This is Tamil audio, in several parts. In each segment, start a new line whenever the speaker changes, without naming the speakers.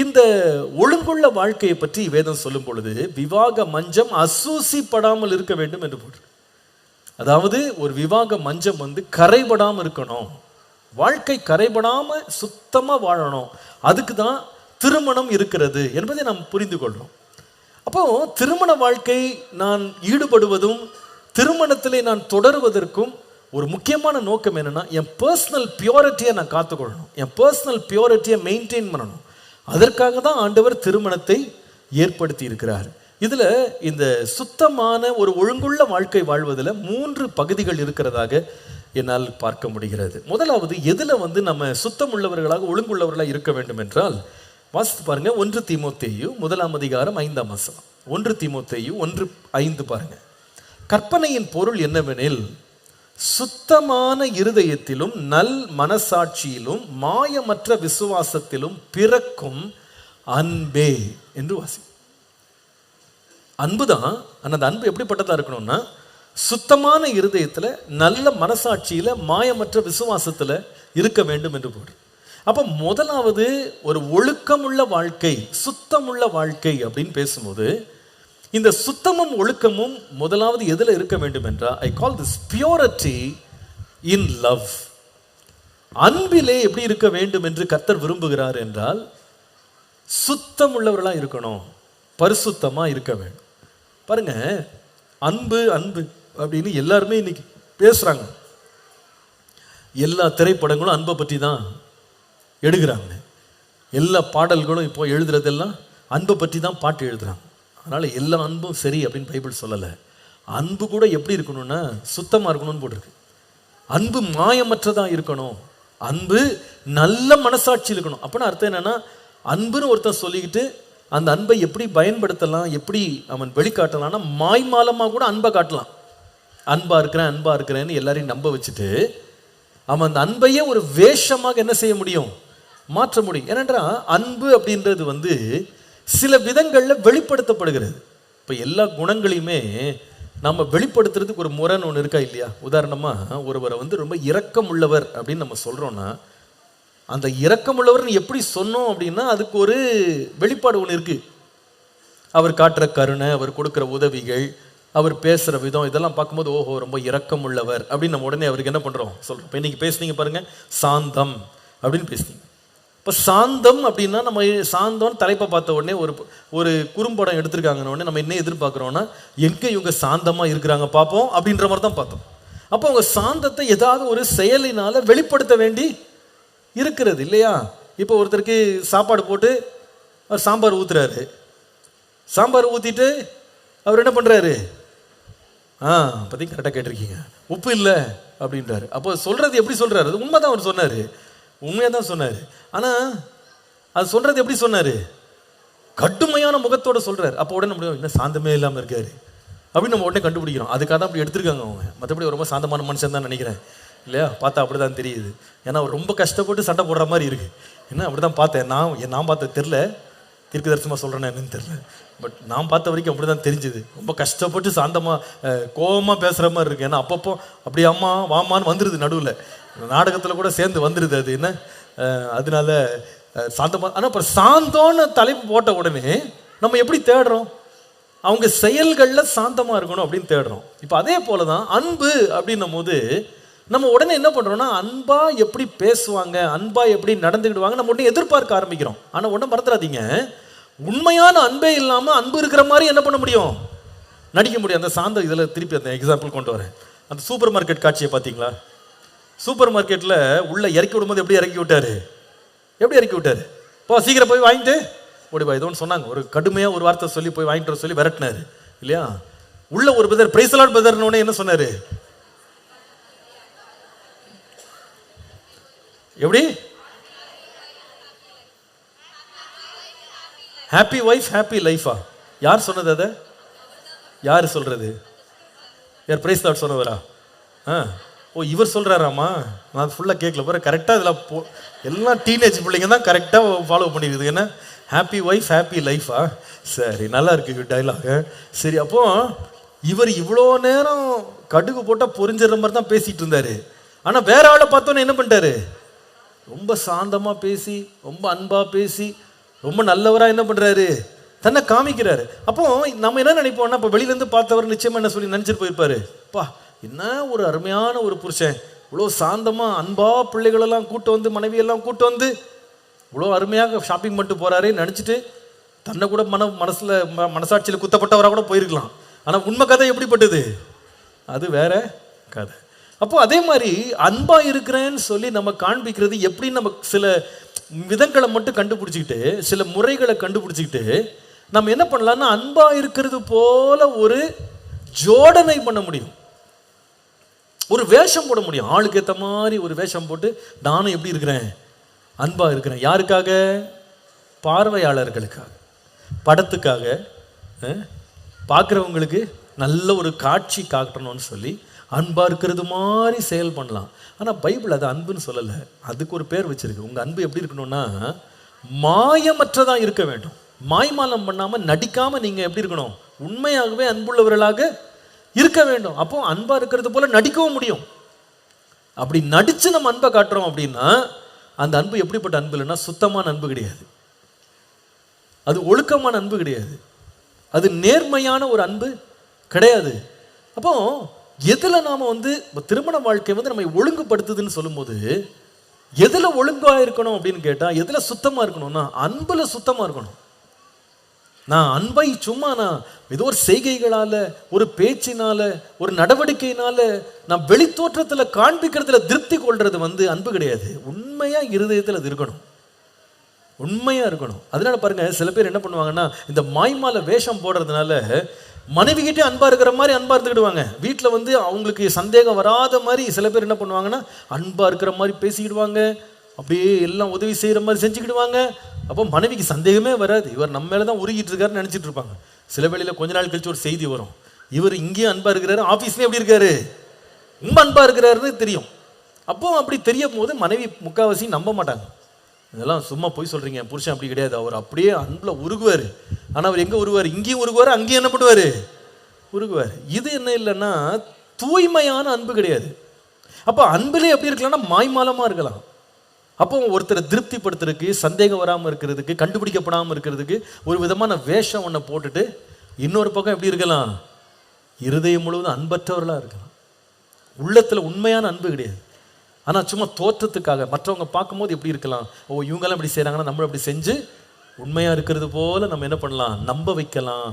இந்த ஒழுங்குள்ள வாழ்க்கையை பற்றி வேதம் சொல்லும் பொழுது விவாக மஞ்சம் அசூசிப்படாமல் இருக்க வேண்டும் என்று போட்டு அதாவது ஒரு விவாக மஞ்சம் வந்து கரைபடாமல் இருக்கணும். வாழ்க்கை கரைபடாமல் சுத்தமாக வாழணும். அதுக்கு தான் திருமணம் இருக்கிறது என்பதை நாம் புரிந்து கொள்கிறோம் அப்போ திருமண வாழ்க்கை நான் ஈடுபடுவதும் திருமணத்திலே நான் தொடருவதற்கும் ஒரு முக்கியமான நோக்கம் என்னென்னா என் பர்சனல் பியூரிட்டியை நான் காத்துக்கொள்ளணும். என் பர்சனல் பியூரிட்டியை மெயின்டைன் பண்ணணும். அதற்காக தான் ஆண்டவர் திருமணத்தை ஏற்படுத்தி இருக்கிறார் இதில் இந்த சுத்தமான ஒரு ஒழுங்குள்ள வாழ்க்கை வாழ்வதில் மூன்று பகுதிகள் இருக்கிறதாக என்னால் பார்க்க முடிகிறது. முதலாவது எதில் வந்து நம்ம சுத்தம் உள்ளவர்களாக ஒழுங்குள்ளவர்களாக இருக்க வேண்டும் என்றால் வாசித்து பாருங்க ஒன்று தீமோத்தேயு முதலாம் அதிகாரம் ஐந்தாம் வசனம். ஒன்று தீமோத்தேயு ஒன்று ஐந்து பாருங்க. கற்பனையின் பொருள் என்னவெனில் சுத்தமான இருதயத்திலும் நல் மனசாட்சியிலும் மாயமற்ற விசுவாசத்திலும் பிறக்கும் அன்பே என்று வாசி அன்பு தான் ஆனால் அந்த அன்பு எப்படிப்பட்டதா இருக்கணும்னா சுத்தமான இருதயத்துல நல்ல மனசாட்சியில மாயமற்ற விசுவாசத்துல இருக்க வேண்டும் என்று போடு. அப்போ முதலாவது ஒரு ஒழுக்கமுள்ள வாழ்க்கை சுத்தமுள்ள வாழ்க்கை அப்படின்னு பேசும்போது இந்த சுத்தமும் ஒழுக்கமும் முதலாவது எதில் இருக்க வேண்டும் என்றால் I call this purity in love அன்பிலே எப்படி இருக்க வேண்டும் என்று கர்த்தர் விரும்புகிறார் என்றால் சுத்தம் உள்ளவர்களாக இருக்கணும் பரிசுத்தமாக இருக்க வேண்டும். பாருங்க அன்பு அன்பு அப்படின்னு எல்லாருமே இன்னைக்கு பேசுகிறாங்க எல்லா திரைப்படங்களும் அன்பை பற்றி தான் எடுக்கிறாங்க. எல்லா பாடல்களும் இப்போ எழுதுறதெல்லாம் அன்பை பற்றி தான் பாட்டு எழுதுகிறாங்க அதனால் எல்லா அன்பும் சரி அப்படின்னு பைபிள் சொல்லலை. அன்பு கூட எப்படி இருக்கணும்னா சுத்தமாக இருக்கணும்னு போட்டிருக்கு. அன்பு மாயமற்றதாக இருக்கணும். அன்பு நல்ல மனசாட்சி இருக்கணும். அப்படின்னா அர்த்தம் என்னென்னா அன்புன்னு ஒருத்தன் சொல்லிக்கிட்டு அந்த அன்பை எப்படி பயன்படுத்தலாம் எப்படி அவன் வெளிக்காட்டலாம்னா மாய்மாலமாக கூட அன்பை காட்டலாம். அன்பா இருக்கிறேன் அன்பா இருக்கிறேன்னு எல்லாரையும் நம்ப வச்சுட்டு அவன் அந்த அன்பையே ஒரு வேஷமாக என்ன செய்ய முடியும்? மாற்ற முடியும். ஏனென்றா அன்பு அப்படின்றது வந்து சில விதங்களில் வெளிப்படுத்தப்படுகிறது. இப்போ எல்லா குணங்களையுமே நம்ம வெளிப்படுத்துறதுக்கு ஒரு முறைன்னு ஒன்று இருக்கா இல்லையா? உதாரணமாக ஒருவரை வந்து ரொம்ப இரக்கம் உள்ளவர் அப்படின்னு நம்ம சொல்கிறோன்னா அந்த இரக்கம் உள்ளவர்னு எப்படி சொன்னோம் அப்படின்னா அதுக்கு ஒரு வெளிப்பாடு ஒன்று இருக்குது அவர் காட்டுற கருணை அவர் கொடுக்குற உதவிகள் அவர் பேசுகிற விதம் இதெல்லாம் பார்க்கும்போது ஓஹோ ரொம்ப இரக்கம் உள்ளவர் அப்படின்னு நம்ம உடனே அவருக்கு என்ன பண்ணுறோம் சொல்கிறோம் இப்போ இன்றைக்கி பேசுனீங்க பாருங்கள் சாந்தம் அப்படின்னு பேசுனீங்க. இப்போ சாந்தம் அப்படின்னா நம்ம சாந்தம்னு தலைப்பை பார்த்த உடனே ஒரு ஒரு குறும்படம் எடுத்திருக்காங்கன்னு உடனே நம்ம என்ன எதிர்பார்க்குறோன்னா எங்கே இவங்க சாந்தமாக இருக்கிறாங்க பார்ப்போம் அப்படின்ற மாதிரி தான் பார்த்தோம். அப்போ அவங்க சாந்தத்தை ஏதாவது ஒரு செயலினால் வெளிப்படுத்த வேண்டி இருக்கிறது இல்லையா? இப்போ ஒருத்தருக்கு சாப்பாடு போட்டு அவர் சாம்பார் ஊற்றுறாரு சாம்பார் ஊற்றிட்டு அவர் என்ன பண்ணுறாரு ஆ பற்றி கரெக்டாக கேட்டிருக்கீங்க. உப்பு இல்லை அப்படின்றாரு. அப்போ சொல்கிறது எப்படி சொல்கிறாரு உண்மை தான் அவர் சொன்னார். உண்மையாக தான் சொன்னார். ஆனால் அது சொல்கிறது எப்படி சொன்னார்? கடுமையான முகத்தோடு சொல்கிறார் அப்போ உடனே முடியும் என்ன சாந்தமே இல்லாமல் இருக்கார். அப்படின்னு நம்ம உடனே கண்டுபிடிக்கிறோம். அதுக்காக தான் அப்படி எடுத்திருக்காங்க அவங்க. மற்றபடி ரொம்ப சாந்தமான மனுஷன் தான் நினைக்கிறேன். இல்லையா? பார்த்தா அப்படிதான் தெரியுது. ஏன்னா அவர் ரொம்ப கஷ்டப்பட்டு சண்டை போடுற மாதிரி இருக்குது என்ன? அப்படிதான் பார்த்தேன். நான் என் நான் பார்த்த தெரில தீர்க்க தரிசனமாக சொல்றேன்னு என்னன்னு தெரில பட் நான் பார்த்த வரைக்கும் அப்படிதான் தெரிஞ்சுது. ரொம்ப கஷ்டப்பட்டு சாந்தமாக கோபமாக பேசுகிற மாதிரி இருக்குது ஏன்னா அப்பப்போ அப்படி அம்மா வாமான்னு வந்துடுது நடுவில். நாடகத்தில் கூட சேர்ந்து வந்துடுது அது என்ன? அதனால சாந்தமாக ஆனால் அப்புறம் சாந்தோன்னு தலைப்பு போட்ட உடனே நம்ம எப்படி தேடுறோம்? அவங்க செயல்களில் சாந்தமாக இருக்கணும் அப்படின்னு தேடுறோம். இப்போ அதே போல தான் அன்பு அப்படின்னும் போது நம்ம உடனே என்ன பண்ணுறோம்னா அன்பாக எப்படி பேசுவாங்க அன்பாக எப்படி நடந்துக்கிடுவாங்க நம்ம உடனே எதிர்பார்க்க ஆரம்பிக்கிறோம். ஆனால் உடனே மறந்துடாதீங்க. உண்மையான அன்பே இல்லாமல் அன்பு இருக்கிற மாதிரி என்ன பண்ண முடியும்? நடிக்க முடியும். அந்த சாந்த இதில் திருப்பி அந்த எக்ஸாம்பிள் கொண்டு வரேன். அந்த சூப்பர் மார்க்கெட் காட்சியை பார்த்தீங்களா? சூப்பர் மார்க்கெட்டில் உள்ளே இறக்கி விடும்போது எப்படி இறக்கி விட்டாரு? எப்படி இறக்கி விட்டாரு? போ சீக்கிரம் போய் வாங்கிட்டு. ஓடி பா ஒன்று சொன்னாங்க. ஒரு கடுமையாக ஒரு வார்த்தை சொல்லி போய் வாங்கிட்டு வர சொல்லி விரட்டினார். இல்லையா? உள்ள ஒரு பிரதர் பிரைசலாட் பிரதர்னு என்ன சொன்னார்? எப்படி? ஹாப்பி ஒய்ஃப் ஹாப்பி லைஃபா யார் சொன்னது அதை? யார் சொல்கிறது யார் பிரைஸ் லாட் சொன்னவரா? ஆ? ஓ இவர் சொல்கிறாராம்மா நான் ஃபுல்லாக கேட்கல பாரு கரெக்டாக இதில் போ எல்லாம் டீனேஜ் பிள்ளைங்க தான் கரெக்டாக ஃபாலோ பண்ணிடுது என்ன? ஹாப்பி ஒய்ஃப் ஹாப்பி லைஃபா சரி நல்லா இருக்கு டைலாக சரி அப்போ இவர் இவ்வளோ நேரம் கடுகு போட்டால் பொறிஞ்சிடுற மாதிரி தான் பேசிகிட்டு இருந்தாரு. ஆனால் வேற ஆளை பார்த்தோன்னே என்ன பண்ணிட்டாரு? ரொம்ப சாந்தமாக பேசி ரொம்ப அன்பாக பேசி ரொம்ப நல்லவராக என்ன பண்ணுறாரு தன்னை காமிக்கிறாரு. அப்போ நம்ம என்ன நினைப்போம்னா இப்போ வெளியிலேருந்து பார்த்தவர் நிச்சயமாக என்ன சொல்லி நினச்சிட்டு போயிருப்பாரு? பா என்ன ஒரு அருமையான ஒரு புருஷன். இவ்வளோ சாந்தமாக அன்பா பிள்ளைகளெல்லாம் கூட்டு வந்து மனைவியெல்லாம் கூட்டு வந்து இவ்வளோ அருமையாக ஷாப்பிங் பண்ணிட்டு போகிறாரேன்னு நினச்சிட்டு தன்னை கூட மன மனசில் ம மனசாட்சியில் குத்தப்பட்டவராக கூட போயிருக்கலாம். ஆனால் உண்மை கதை எப்படிப்பட்டது? அது வேற கதை. அப்போ அதே மாதிரி அன்பாக இருக்கிறேன்னு சொல்லி நம்ம காண்பிக்கிறது எப்படி நம்ம சில விதங்களை மட்டும் கண்டுபிடிச்சிக்கிட்டு சில முறைகளை கண்டுபிடிச்சிக்கிட்டு நம்ம என்ன பண்ணலாம்னா அன்பாக இருக்கிறது போல ஒரு ஜோடனை பண்ண முடியும். ஒரு வேஷம் போட முடியும். ஆளுக்கு ஏற்ற மாதிரி ஒரு வேஷம் போட்டு நானும் எப்படி இருக்கிறேன்? அன்பாக இருக்கிறேன். யாருக்காக? பார்வையாளர்களுக்காக. படத்துக்காக பார்க்குறவங்களுக்கு நல்ல ஒரு காட்சி காட்டணும்னு சொல்லி அன்பாக இருக்கிறது மாதிரி செயல் பண்ணலாம். ஆனால் பைபிள் அது அன்புன்னு சொல்லலை. அதுக்கு ஒரு பேர் வச்சிருக்கு. உங்கள் அன்பு எப்படி இருக்கணும்னா மாயமற்றதாக இருக்க வேண்டும். மாய்மாலம் பண்ணாமல் நடிக்காமல் நீங்கள் எப்படி இருக்கணும்? உண்மையாகவே அன்புள்ளவர்களாக இருக்க வேண்டும். அப்போ அன்பாக இருக்கிறது போல் நடிக்கவும் முடியும். அப்படி நடித்து நம்ம அன்பை காட்டுறோம் அப்படின்னா அந்த அன்பு எப்படிப்பட்ட அன்பு இல்லைன்னா சுத்தமான அன்பு கிடையாது. அது ஒழுக்கமான அன்பு கிடையாது. அது நேர்மையான ஒரு அன்பு கிடையாது. அப்போ எதில் நாம் வந்து திருமண வாழ்க்கை வந்து நம்மை ஒழுங்குபடுத்துதுன்னு சொல்லும்போது எதில் ஒழுங்காக இருக்கணும் அப்படின்னு கேட்டால் எதில் சுத்தமாக இருக்கணும்னா அன்பில் சுத்தமாக இருக்கணும். நான் அன்பை சும்மா நான் ஏதோ ஒரு செய்கைகளால ஒரு பேச்சினால ஒரு நடவடிக்கையினால நான் வெளித்தோற்றத்துல காண்பிக்கிறதுல திருப்தி கொள்றது வந்து அன்பு கிடையாது. உண்மையா இருதயத்தில் அது இருக்கணும். உண்மையா இருக்கணும். அதனால பாருங்க சில பேர் என்ன பண்ணுவாங்கன்னா இந்த மாய்மால வேஷம் போடுறதுனால மனைவிகிட்டே அன்பாக அன்பா இருக்கிற மாதிரி அன்பா இருந்துக்கிடுவாங்க வீட்டில் வந்து அவங்களுக்கு சந்தேகம் வராத மாதிரி சில பேர் என்ன பண்ணுவாங்கன்னா அன்பா இருக்கிற மாதிரி பேசிக்கிடுவாங்க. அப்படியே எல்லாம் உதவி செய்கிற மாதிரி செஞ்சுக்கிடுவாங்க. அப்போ மனைவிக்கு சந்தேகமே வராது. இவர் நம்ம மேலே தான் உருகிட்டு இருக்காருன்னு நினச்சிட்டு இருப்பாங்க. சில வேளையில் கொஞ்ச நாள் கழிச்சு ஒரு செய்தி வரும். இவர் இங்கேயும் அன்பாக இருக்கிறாரு ஆஃபீஸ்லேயும் எப்படி இருக்காரு? ரொம்ப அன்பாக இருக்கிறாருன்னு தெரியும். அப்போ அப்படி தெரியும் போது மனைவி முக்காவாசி நம்ப மாட்டாங்க. இதெல்லாம் சும்மா போய் சொல்கிறீங்க புருஷன் அப்படி கிடையாது. அவர் அப்படியே அன்பில் உருகுவார். ஆனால் அவர் எங்கே உருவார் இங்கேயும் உருகுவார் அங்கேயும் என்ன பண்ணுவார்? உருகுவார். இது என்ன இல்லைன்னா தூய்மையான அன்பு கிடையாது. அப்போ அன்பிலே எப்படி இருக்கலாம்னா மாய்மாலமாக இருக்கலாம். அப்போ ஒருத்தரை திருப்திப்படுத்துறதுக்கு சந்தேகம் வராமல் இருக்கிறதுக்கு கண்டுபிடிக்கப்படாமல் இருக்கிறதுக்கு ஒரு விதமான வேஷம் ஒன்றை போட்டுட்டு இன்னொரு பக்கம் எப்படி இருக்கலாம்? இருதயம் முழுவதும் அன்பற்றவர்களாக இருக்கலாம். உள்ளத்தில் உண்மையான அன்பு கிடையாது. ஆனால் சும்மா தோற்றத்துக்காக மற்றவங்க பார்க்கும்போது எப்படி இருக்கலாம்? ஓ இவங்கெல்லாம் இப்படி செய்கிறாங்கன்னா நம்மளும் அப்படி செஞ்சு உண்மையாக இருக்கிறது போல் நம்ம என்ன பண்ணலாம்? நம்ப வைக்கலாம்.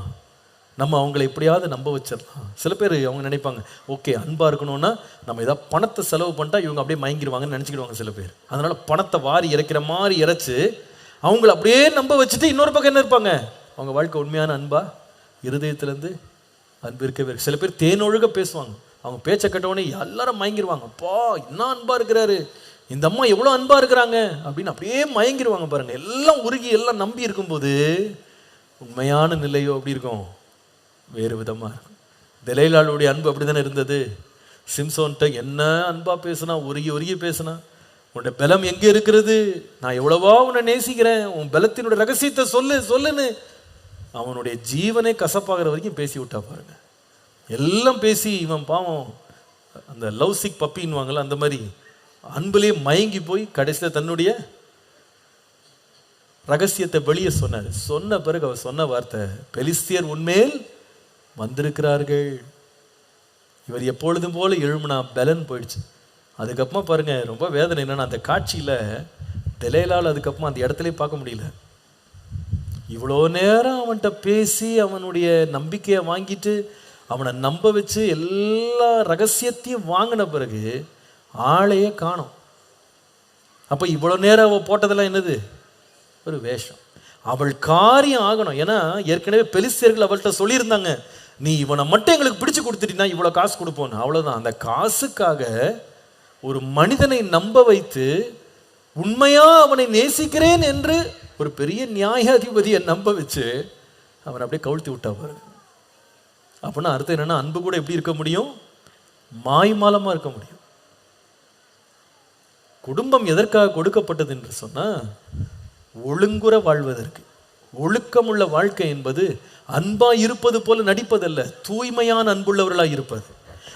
நம்ம அவங்கள எப்படியாவது நம்ப வச்சிடலாம். சில பேர் அவங்க நினைப்பாங்க ஓகே அன்பாக இருக்கணும்னா நம்ம ஏதாவது பணத்தை செலவு பண்ணிட்டா இவங்க அப்படியே மயங்கிடுவாங்கன்னு நினச்சிக்கிடுவாங்க சில பேர். அதனால் பணத்தை வாரி இறைக்கிற மாதிரி இறைச்சி அவங்கள அப்படியே நம்ப வச்சுட்டு இன்னொரு பக்கம் என்ன இருப்பாங்க? அவங்க வாழ்க்கை உண்மையான அன்பா? இருதயத்துலேருந்து அன்பு இருக்கவே இருக்கு. சில பேர் தேனொழுக பேசுவாங்க. அவங்க பேச்சை கேட்டவுடனே எல்லாரும் மயங்கிடுவாங்க அப்பா என்ன அன்பாக இருக்கிறாரு? இந்த அம்மா எவ்வளோ அன்பாக இருக்கிறாங்க? அப்படின்னு அப்படியே மயங்கிடுவாங்க பாருங்கள் எல்லாம் உருகி எல்லாம் நம்பி இருக்கும்போது உண்மையான நிலையோ அப்படி இருக்கும். வேறு விதமாக இருக்கும். தெலைலாளுடைய அன்பு அப்படிதானே இருந்தது? சிம்சோன்ட்ட என்ன அன்பாக பேசுனா? உருகி உருகி பேசுனா? உன்னோட பலம் எங்கே இருக்கிறது? நான் எவ்வளவா உன்னை நேசிக்கிறேன். உன் பலத்தினுடைய ரகசியத்தை சொல்லு சொல்லுன்னு. அவனுடைய ஜீவனே கசப்பாகிற வரைக்கும் பேசி விட்டா பாருங்க. எல்லாம் பேசி இவன் பாவம் அந்த லவ் சிக் பப்பின்னுவாங்கல்ல அந்த மாதிரி அன்புலேயே மயங்கி போய் கடைசியில் தன்னுடைய ரகசியத்தை வெளியே சொன்னார். சொன்ன பிறகு அவர் சொன்ன வார்த்தை பெலிஸ்தியர் உண்மையில் வந்திருக்கிறார்கள். இவர் எப்பொழுதும் போல எழும்புனா பலன் போயிடுச்சு. அதுக்கப்புறமா பாருங்க ரொம்ப வேதனை என்னன்னா அந்த காட்சியில தெலைலால் அதுக்கப்புறமா அந்த இடத்துல பார்க்க முடியல. இவ்வளோ நேரம் அவன்கிட்ட பேசி அவனுடைய நம்பிக்கையை வாங்கிட்டு அவனை நம்ப வச்சு எல்லா ரகசியத்தையும் வாங்கின பிறகு ஆளையே காணோம். அப்போ இவ்வளோ நேரம் அவள் போட்டதெல்லாம் என்னது? ஒரு வேஷம். அவள் காரியம் ஆகணும். ஏன்னா ஏற்கனவே பெலிசியர்கள் அவள்கிட்ட சொல்லியிருந்தாங்க நீ இவனை மட்டும் எங்களுக்கு பிடிச்சு கொடுத்துட்டீங்கன்னா இவ்வளோ காசு கொடுப்போம் அவ்வளோதான் அந்த காசுக்காக ஒரு மனிதனை நம்ப வைத்து உண்மையா அவனை நேசிக்கிறேன் என்று ஒரு பெரிய நியாயாதிபதியை நம்ப வச்சு அவனை அப்படியே கவிழ்த்தி விட்டா பாருங்க அப்படின்னா அர்த்தம் என்னன்னா அன்பு கூட எப்படி இருக்க முடியும்? மாய்மாலமா இருக்க முடியும். குடும்பம் எதற்காக கொடுக்கப்பட்டது என்று சொன்னா ஒழுங்குற வாழ்வதற்கு. ஒழுக்கமுள்ள வாழ்க்கை என்பது அன்பா இருப்பது போல நடிப்பதல்ல தூய்மையான அன்புள்ளவர்களாக இருப்பது.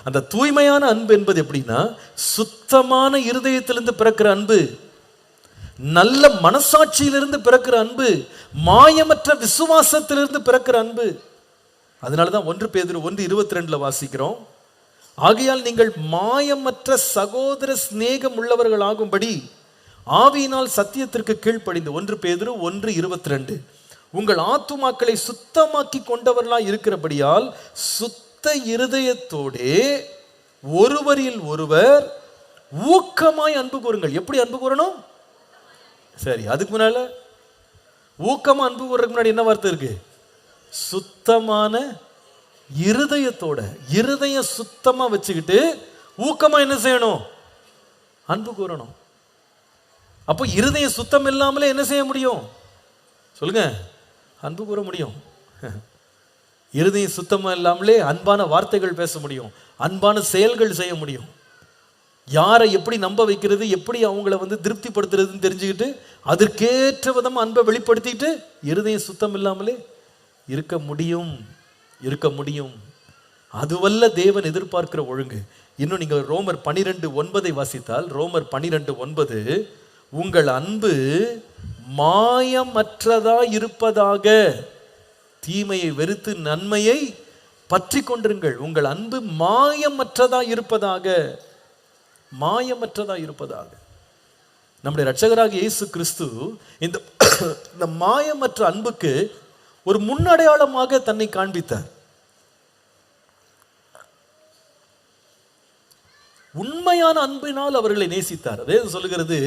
அந்த தூய்மையான அன்பு என்பது எப்படின்னா சுத்தமான இருதயத்திலிருந்து பிறக்கிற அன்பு நல்ல மனசாட்சியிலிருந்து பிறக்கிற அன்பு மாயமற்ற விசுவாசத்திலிருந்து பிறக்கிற அன்பு. அதனால தான் ஒன்று பேதிரு ஒன்று இருபத்தி ரெண்டுல வாசிக்கிறோம். ஆகையால் நீங்கள் மாயமற்ற சகோதர சிநேகம் உள்ளவர்கள் ஆகும்படி ஆவியினால் சத்தியத்திற்கு கீழ்ப்படிந்து ஒன்று பேதிரு ஒன்று இருபத்தி ரெண்டு உங்கள் ஆத்துமாக்களை சுத்தமாக்கி கொண்டவர்களாக இருக்கிறபடியால் சுத்த இருதயத்தோடே ஒருவரில் ஒருவர் ஊக்கமாய் அன்பு கூறுங்கள். எப்படி அன்பு கூறணும்? சரி அதுக்கு முன்னால ஊக்கமாக அன்பு கூறுறதுக்கு முன்னாடி என்ன வார்த்தை இருக்கு? சுத்தமான இருதயத்தோட இருதயம் சுத்தமாக வச்சுக்கிட்டு ஊக்கமாக என்ன செய்யணும்? அன்பு கூறணும். அப்போ இருதயம் சுத்தம் இல்லாமலே என்ன செய்ய முடியும்? சொல்லுங்கள் அன்பு கூற முடியும். இருதயம் சுத்தமாக இல்லாமலே அன்பான வார்த்தைகள் பேச முடியும். அன்பான செயல்கள் செய்ய முடியும். யாரை எப்படி நம்ப வைக்கிறது எப்படி அவங்கள வந்து திருப்திப்படுத்துறதுன்னு தெரிஞ்சுக்கிட்டு அதற்கேற்ற விதமாக அன்பை வெளிப்படுத்திட்டு இருதயம் சுத்தம் இல்லாமலே இருக்க முடியும் இருக்க முடியும். அதுவல்ல தேவன் எதிர்பார்க்கிற ஒழுங்கு. இன்னும் நீங்கள் ரோமர் பனிரெண்டு ஒன்பதை வாசித்தால் ரோமர் பனிரெண்டு ஒன்பது உங்கள் அன்பு மாயமற்றதா இருப்பதாக தீமையை வெறுத்து நன்மையை பற்றி கொண்டிருங்கள். உங்கள் அன்பு மாயமற்றதா இருப்பதாக மாயமற்றதா இருப்பதாக நம்முடைய ரட்சகராக இயேசு கிறிஸ்து இந்த இந்த மாயமற்ற அன்புக்கு ஒரு முன்னடையாளமாக தன்னை காண்பித்தார். உண்மையான அன்பினால் அவர்களை நேசித்தார். அதே சொல்லுகிறது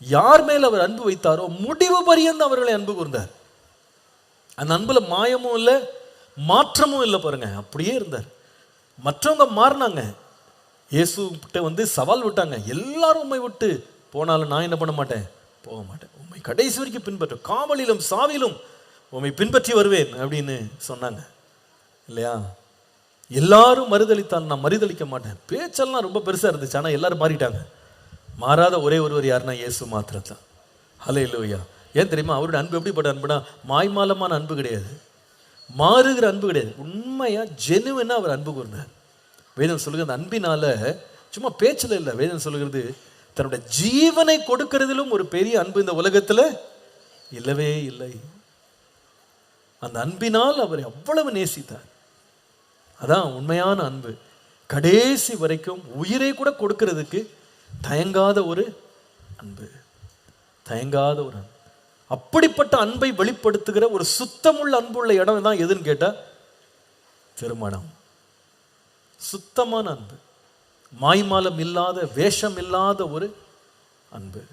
யார் மேல் அவர் அன்பு வைத்தாரோ முடிவு பரியந்த அவர்களை அன்பு கூர்ந்தார். அந்த அன்பில் மாயமும் இல்லை மாற்றமும் இல்லை பாருங்க அப்படியே இருந்தார். மற்றவங்க மாறினாங்க. இயேசு கிட்ட வந்து சவால் விட்டாங்க. எல்லாரும் உண்மை விட்டு போனாலும் நான் என்ன பண்ண மாட்டேன்? போக மாட்டேன். உண்மை கடைசி வரைக்கும் பின்பற்ற காவலிலும் சாவிலும் உண்மை பின்பற்றி வருவேன் அப்படின்னு சொன்னாங்க. இல்லையா? எல்லாரும் மறுதளித்தாலும் நான் மறுதளிக்க மாட்டேன். பேச்செல்லாம் ரொம்ப பெருசாக இருந்துச்சு ஆனால் எல்லாரும் மாறிட்டாங்க. மாறாத ஒரே ஒருவர் யாருன்னா இயேசு மாத்திரத்தான் ஹலே லூயா ஏன் தெரியுமா? அவருடைய அன்பு எப்படிப்பட்ட அன்புனா மாய்மாலமான அன்பு கிடையாது. மாறுகிற அன்பு கிடையாது. உண்மையாக ஜெனுவனாக அவர் அன்பு கூர்ந்தார். வேதம் சொல்லுகிற அந்த அன்பினால சும்மா பேச்சில் இல்லை. வேதம் சொல்லுகிறது தன்னுடைய ஜீவனை கொடுக்கறதிலும் ஒரு பெரிய அன்பு இந்த உலகத்துல இல்லவே இல்லை. அந்த அன்பினால் அவர் அவ்வளவு நேசித்தார். அதான் உண்மையான அன்பு. கடைசி வரைக்கும் உயிரை கூட கொடுக்கறதுக்கு தயங்காத ஒரு அன்பு. தயங்காத ஒரு அன்பு. அப்படிப்பட்ட அன்பை வெளிப்படுத்துகிற ஒரு சுத்தமுள்ள அன்புள்ள இடம் தான் எதுன்னு கேட்டால் திருமணம். சுத்தமான அன்பு. மாய்மாலம் இல்லாத வேஷம் இல்லாத ஒரு அன்பு.